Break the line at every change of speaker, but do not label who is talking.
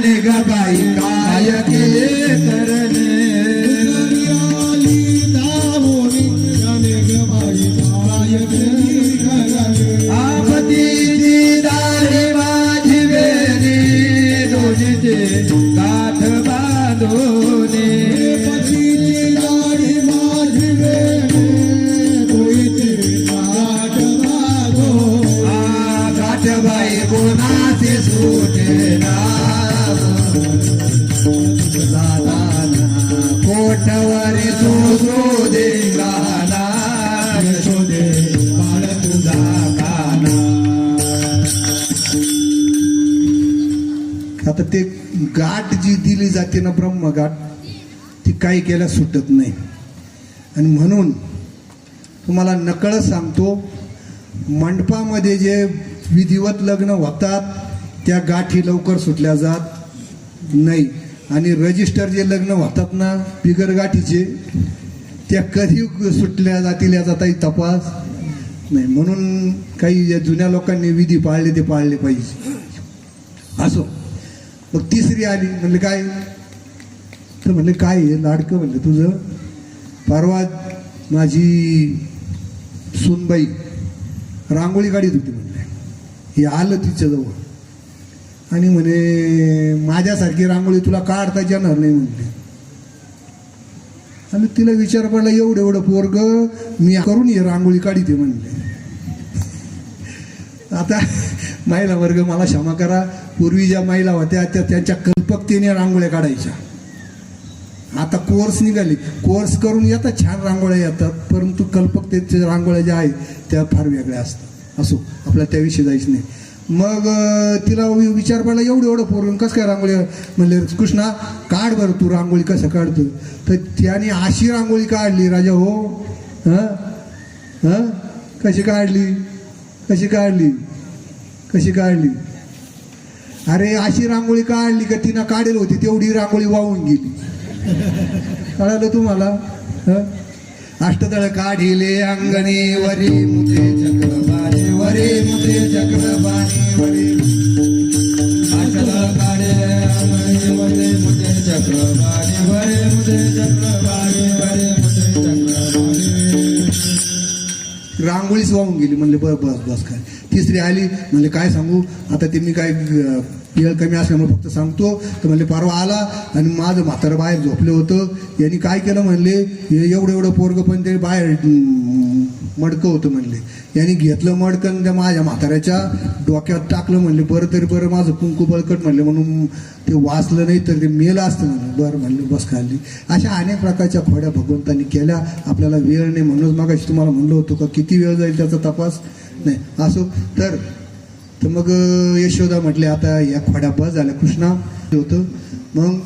negar Bahia.
आता ते गाठ जी दिली जाते ना ब्रह्मगाठ ती काही केल्या सुटत नाही. आणि म्हणून तुम्हाला नकळत सांगतो मंडपामध्ये जे विधिवत लग्न होतात त्या गाठी लवकर सुटल्या जात नाही. आणि रजिस्टर जे लग्न होतात ना बिगर गाठीचे त्या कधी सुटल्या जातील याचा काही तपास नाही. म्हणून काही जुन्या लोकांनी विधी पाळले ते पाळले पाहिजे. असो. मग तिसरी आली म्हणले काय? तर म्हणलं काय आहे लाडकं म्हणलं तुझं परवा माझी सोनबाई रांगोळी काढीत होती म्हणले. हे आलं तिच्याजवळ. आणि म्हणे माझ्यासारखी रांगोळी तुला काढता येणार नाही म्हणले. आणि तिला विचार पडला एवढं एवढं पोरग मी करून ये रांगोळी काढीते म्हणले. आता महिला वर्ग मला क्षमा करा. पूर्वी ज्या महिला होत्या त्या त्यांच्या कल्पकतेने रांगोळ्या काढायच्या. आता कोर्स निघाली. कोर्स करून येतात छान रांगोळ्या येतात परंतु कल्पकतेच्या रांगोळ्या ज्या आहेत त्या फार वेगळ्या असतात. असो आपल्याला त्याविषयी जायचं नाही. मग तिला विचार पडला एवढं एवढं पोरून कसं काय रांगोळी म्हणले कृष्णा काढ बरं तू रांगोळी कसं काढतो तर त्याने अशी रांगोळी काढली राजा हो हां हां कशी काढली? कशी काढली? कशी काढली? अरे अशी रांगोळी काढली का तिनं काढेल होती तेवढी रांगोळी वाहून गेली. कळालं तुम्हाला? हं? अष्टदळ काढिले अंगणे वरे मुते चक्रबाणी वरे मुते चक्रबाणी वरे रांगोळीच वाहून गेली म्हणले बरं बस बस काय. तिसरी आली म्हणले काय सांगू? आता ते मी काय अं, वेळ कमी असल्यामुळे फक्त सांगतो. तर म्हणले परवा आला आणि माझं म्हातारं बाहेर झोपलं होतं. यांनी काय केलं म्हणले हे एवढं एवढं पोरगं पण ते बाहेर मडकं होतं म्हणले. यांनी घेतलं मडकन त्या माझ्या म्हाताऱ्याच्या डोक्यात टाकलं म्हणले बरं तरी बरं माझं कुंकू बळकट म्हणले म्हणून ते वाचलं नाही तर ते मेलं असतं म्हणलं. बरं म्हणले बस खाल्ली. अशा अनेक प्रकारच्या खोड्या भगवंतांनी केल्या. आपल्याला वेळ नाही म्हणूनच मागाशी तुम्हाला म्हणलं होतं का किती वेळ जाईल त्याचा तपास? नाही असो. तर तर मग यशोदा म्हटले आता या खोड्या बस झाल्या कृष्णा. होतं. मग